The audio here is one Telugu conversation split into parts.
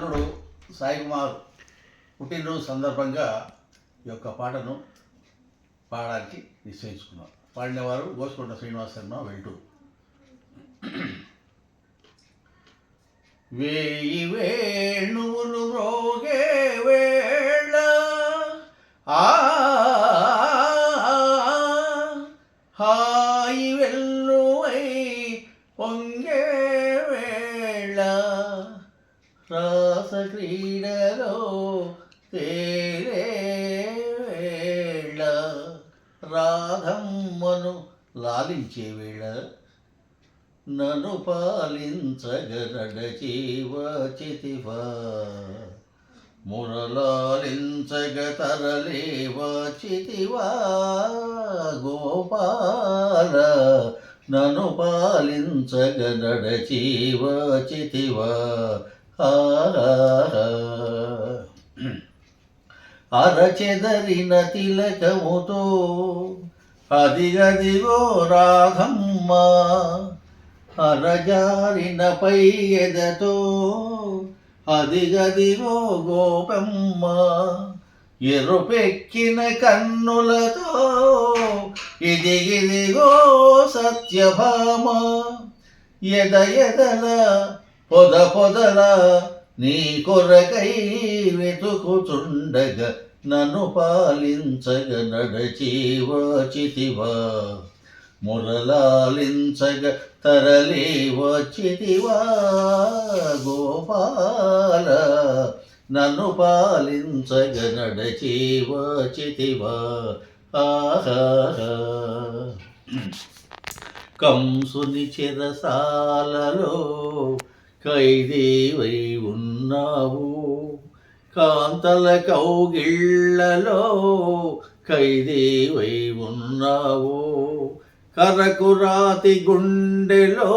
అల్లుడు సాయి కుమార్ పుట్టినరోజు సందర్భంగా ఈ యొక్క పాటను పాడడానికి నిశ్చయించుకున్నాం పాడినవారు గోసుకొండ శ్రీనివాస శర్మ వెళ్తూ వేయి వేణువులు రోగే వేళ ఆ హాయి వెల్లువై పొంగ క్రీడలో తేలే వేళ. రాధమ్మను లాలించే వేళ. నన్ను పాలించగరడ జీవచితివా మురలాలించగ తరలేవచితివా గోపాల నన్ను పాలించగ నడచీవచితివా అరచెదరిన తిలకముతో అదిగదిగో రాఘమ్మ. అరజారిన పై ఎదతో అదిగదిగో గోపమ్మ. ఎరుపెక్కిన కన్నులతో ఇదిగిదిగో సత్యభామ. ఎద ఎదల పొద పొదల నీ కొరకై వెతుకుచుండగ నన్ను పాలించగ నడచీవచితివా మురళాలించగ తరలి వచ్చితివా గోపాల. నన్ను పాలించగ నడచీవచితివా ఆహా కంసుని చిరసాలలో ఖైదీవై ఉన్నావు. కాంతల కౌగిళ్ళలో ఖైదీవై ఉన్నావు. కరకురాతి గుండెలో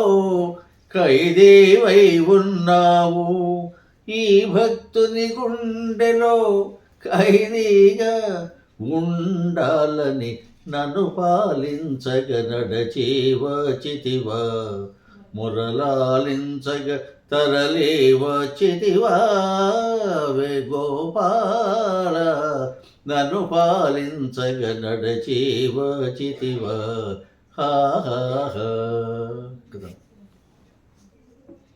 ఖైదీవై ఉన్నావు. ఈ భక్తుని గుండెలో ఖైదీగా ఉండాలని నన్ను పాలించగ నడచేవచితివా మురళాలించగ తరలేవచితివా వే గోపాల. నన్ను పాలించగ నడచేవచితివా హా హా హా.